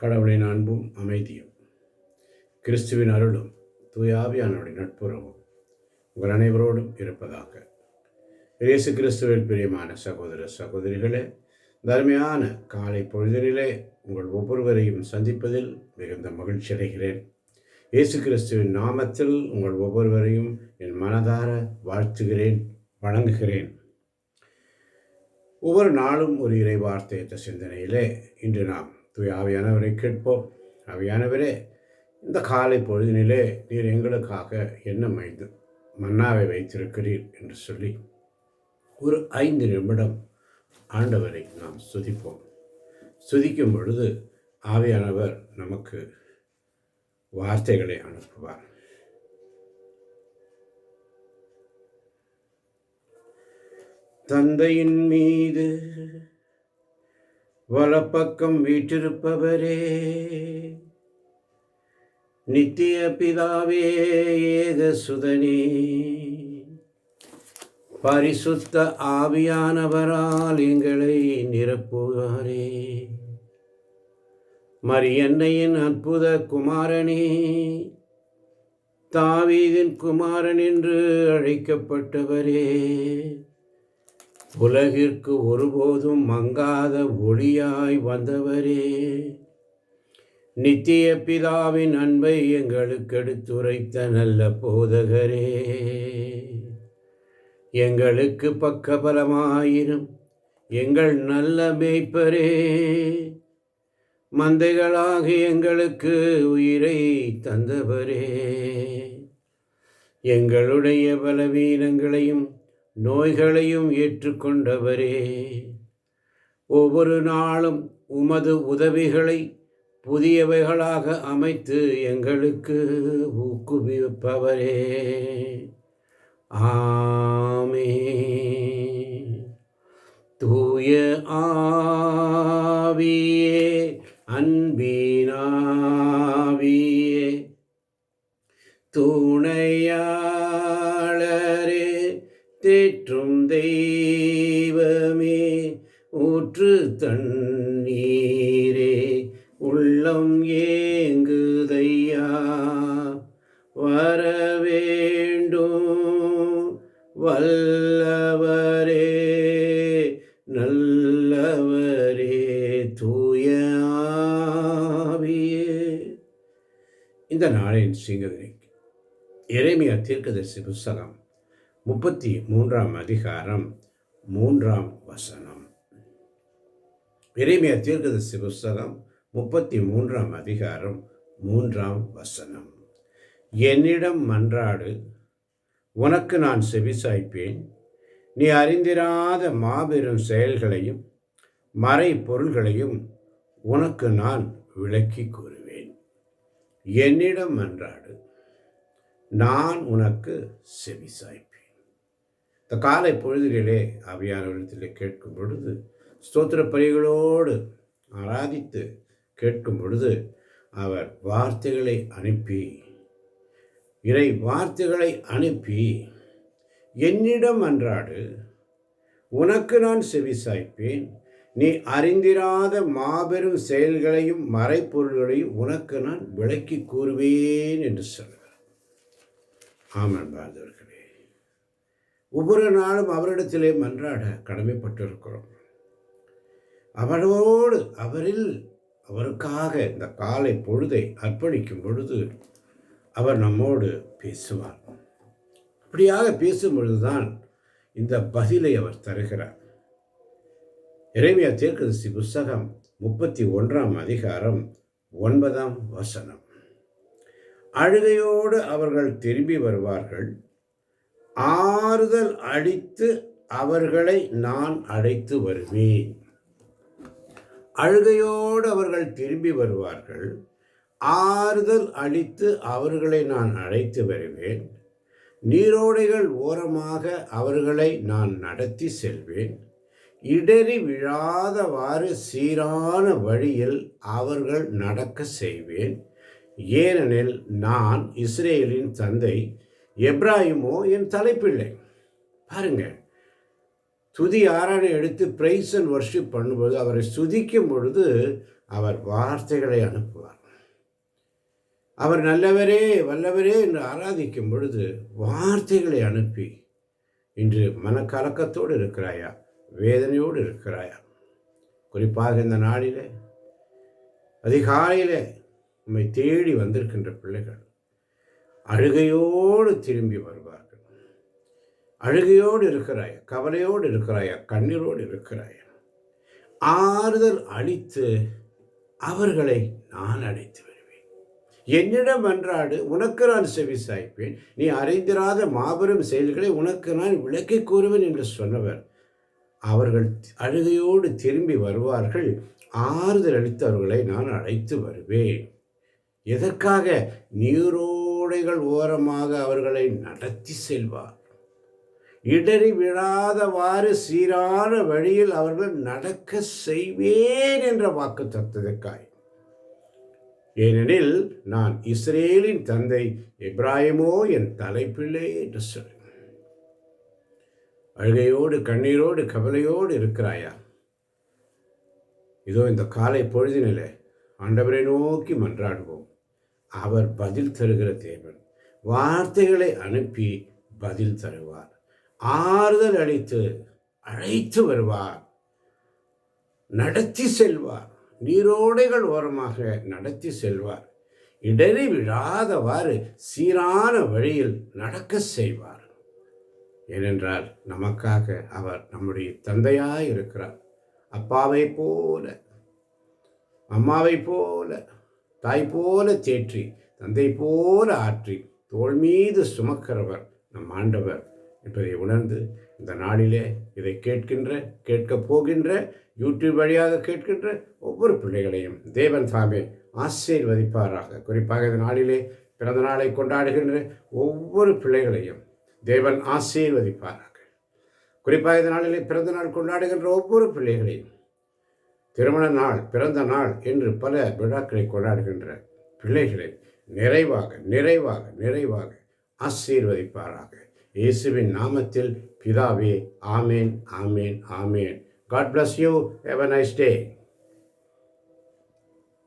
கடவுளின் அன்பும் அமைதியும் கிறிஸ்துவின் அருளும் தூயாவியானுடைய நட்புறவும் உங்கள் அனைவரோடும் இருப்பதாக. இயேசு கிறிஸ்துவில் பிரியமான சகோதர சகோதரிகளே தர்மையான காலை பொழுதினிலே உங்கள் ஒவ்வொருவரையும் சந்திப்பதில் மிகுந்த மகிழ்ச்சி அடைகிறேன். இயேசு கிறிஸ்துவின் நாமத்தில் உங்கள் ஒவ்வொருவரையும் என் மனதார வாழ்த்துகிறேன் வணங்குகிறேன். ஒவ்வொரு நாளும் ஒரு இறை வார்த்தையற்ற சிந்தனையிலே இன்று நாம் தூய் ஆவியானவரை கேட்போம். ஆவியானவரே இந்த காலை பொழுதினிலே நீர் எங்களுக்காக என்ன மைந்து மன்னாவை வைத்திருக்கிறீர் என்று சொல்லி ஒரு ஐந்து நிமிடம் ஆண்டவரை நாம் சுதிப்போம். சுதிக்கும் பொழுது ஆவியானவர் நமக்கு வார்த்தைகளை அனுப்புவார். தந்தையின் மீது வலப்பக்கம் வீற்றிருப்பவரே. நித்திய பிதாவே ஏக சுதனே. பரிசுத்த ஆவியானவரால் எங்களை நிரப்புவாரே. மரியன்னையின் அற்புத குமாரனே தாவீதின் குமாரன் என்று அழைக்கப்பட்டவரே. உலகிற்கு ஒருபோதும் மங்காத ஒளியாய் வந்தவரே. நித்திய பிதாவின் அன்பை எங்களுக்கு எடுத்துரைத்த நல்ல போதகரே. எங்களுக்கு பக்கபலமாயிரும் எங்கள் நல்ல மேய்ப்பரே. மந்தைகளாக எங்களுக்கு உயிரை தந்தவரே. எங்களுடைய பலவீனங்களையும் நோய்களையும் ஏற்றுக்கொண்டவரே. ஒவ்வொரு நாளும் உமது உதவிகளை புதியவைகளாக அமைத்து எங்களுக்கு ஊக்குவிப்பவரே. ஆமே தூய ஆவியே அன்பினாவியே துணையா தேற்றும் தெய்வமே ஊற்று தண்ணீரே உள்ளம் ஏங்குதையா. வர வேண்டும் வல்லவரே நல்லவரே தூயாவியே இந்த நாளின் சிங்கதனை எரேமியா தீர்க்கதரிசி புஸ்தகம் முப்பத்தி மூன்றாம் அதிகாரம் மூன்றாம் வசனம். எரேமியா தீர்க்கதரிசி புஸ்தகம் முப்பத்தி மூன்றாம் அதிகாரம் மூன்றாம் வசனம். என்னிடம் மன்றாடு உனக்கு நான் செவிசாய்ப்பேன். நீ அறிந்திராத மாபெரும் செயல்களையும் மறை பொருள்களையும் உனக்கு நான் விளக்கி கூறுவேன். என்னிடம் மன்றாடு நான் உனக்கு செவிசாய்ப்பேன். இந்த காலை பொழுதுகளே அவியானவரிடத்தில் கேட்கும் பொழுது ஸ்தோத்திர பலிகளோடு ஆராதித்து கேட்கும் பொழுது அவர் வார்த்தைகளை அனுப்பி இறை வார்த்தைகளை அனுப்பி என்னிடம் அன்றாடு உனக்கு நான் செவிசாய்ப்பேன். நீ அறிந்திராத மாபெரும் செயல்களையும் மறைப்பொருள்களையும் உனக்கு நான் விளக்கி கூறுவேன் என்று சொல்கிறார் ஆமன் பாரதவர்கள். ஒவ்வொரு நாளும் அவரிடத்திலே மன்றாட கடமைப்பட்டிருக்கிறோம். அவரோடு அவரில் அவருக்காக இந்த காலை பொழுதை அர்ப்பணிக்கும் பொழுது அவர் நம்மோடு பேசுவார். அப்படியாக பேசும் பொழுதுதான் இந்த பதிலை அவர் தருகிறார். இறைமையா தீர்க்கதரிசி புஸ்தகம் முப்பத்தி ஒன்றாம் அதிகாரம் ஒன்பதாம் வசனம். அழுகையோடு அவர்கள் திரும்பி வருவார்கள். ஆறுதல் அடித்து அவர்களை நான் அழைத்து வருவேன். அழுகையோடு அவர்கள் திரும்பி வருவார்கள். ஆறுதல் அளித்து அவர்களை நான் அழைத்து வருவேன். நீரோடைகள் ஓரமாக அவர்களை நான் நடத்தி செல்வேன். இடறி விழாதவாறு சீரான வழியில் அவர்கள் நடக்க செய்வேன். ஏனெனில் நான் இஸ்ரேலின் தந்தை எப்ராஹிமோ என் தலைப்பிள்ளை. பாருங்க. துதி ஆராணை எடுத்து பிரைஸ் அண்ட் வர்ஷிப் பண்ணும்போது அவரை சுதிக்கும் பொழுது அவர் வார்த்தைகளை அனுப்புவார். அவர் நல்லவரே வல்லவரே என்று ஆராதிக்கும் பொழுது வார்த்தைகளை அனுப்பி இன்று மனக்கலக்கத்தோடு இருக்கிறாயா? வேதனையோடு இருக்கிறாயா? குறிப்பாக இந்த நாளிலே அதிகாலையில் நம்மை தேடி வந்திருக்கின்ற பிள்ளைகள். அழுகையோடு திரும்பி வருவார்கள். அழுகையோடு இருக்கிறாயா கவலையோடு இருக்கிறாயா கண்ணீரோடு இருக்கிறாயா? ஆறுதல் அளித்து அவர்களை நான் அழைத்து வருவேன் என்னிடம் அன்றாடு உனக்கு நான் செவி சாய்ப்பேன். நீ அறிந்திராத மாபெரும் செயல்களை உனக்கு நான் விளக்கி கூறுவேன் என்று சொன்னவர். அவர்கள் அழுகையோடு திரும்பி வருவார்கள். ஆறுதல் அளித்து அவர்களை நான் அழைத்து வருவேன். எதற்காக? நீரோ நீரோடைகள் ஓரமாக அவர்களை நடத்தி செல்வார். இடறி விழாதவாறு சீரான வழியில் அவர்கள் நடக்க செய்வேன் என்ற வாக்கு தத்ததற்காய். ஏனெனில் நான் இஸ்ரேலின் தந்தை இப்ராஹிமோ என் தலைப்பிள்ளை என்று சொல். அழுகையோடு கண்ணீரோடு கவலையோடு இருக்கிறாயா? இதோ இந்த காலை பொழுதினிலே ஆண்டவரை நோக்கி மன்றாடுவோம். அவர் பதில் தருகிற தேவன். வார்த்தைகளை அனுப்பி பதில் தருவார். ஆறுதல் அளித்து அழைத்து வருவார். நடத்தி செல்வார். நீரோடைகள் ஓரமாக நடத்தி செல்வார். இடறி விழாதவாறு சீரான வழியில் நடக்க செய்வார். ஏனென்றால் நமக்காக அவர் நம்முடைய தந்தையாய் இருக்கிறார் அப்பாவை போல அம்மாவை போல தாய் போல தேற்றி தந்தை போல ஆற்றி தோல் மீது சுமக்கிறவர் நம் ஆண்டவர் என்பதை உணர்ந்து இந்த நாளிலே இதை கேட்கின்ற கேட்கப் போகின்ற யூடியூப் வழியாக கேட்கின்ற ஒவ்வொரு பிள்ளைகளையும் தேவன் சாமி ஆசீர்வதிப்பாராக. குறிப்பாக இந்த நாளிலே பிறந்த நாளை கொண்டாடுகின்ற ஒவ்வொரு பிள்ளைகளையும் தேவன் ஆசீர்வதிப்பாராக. குறிப்பாக இந்த நாளிலே பிறந்த நாள் கொண்டாடுகின்ற ஒவ்வொரு பிள்ளைகளையும் திருமண நாள் பிறந்த நாள் என்று பல விழாக்களை கொண்டாடுகின்ற பிள்ளைகளை நிறைவாக நிறைவாக நிறைவாக ஆசீர்வதிப்பாராக. இயேசுவின் நாமத்தில் பிதாவே ஆமேன் ஆமேன் ஆமேன். God bless you have a nice day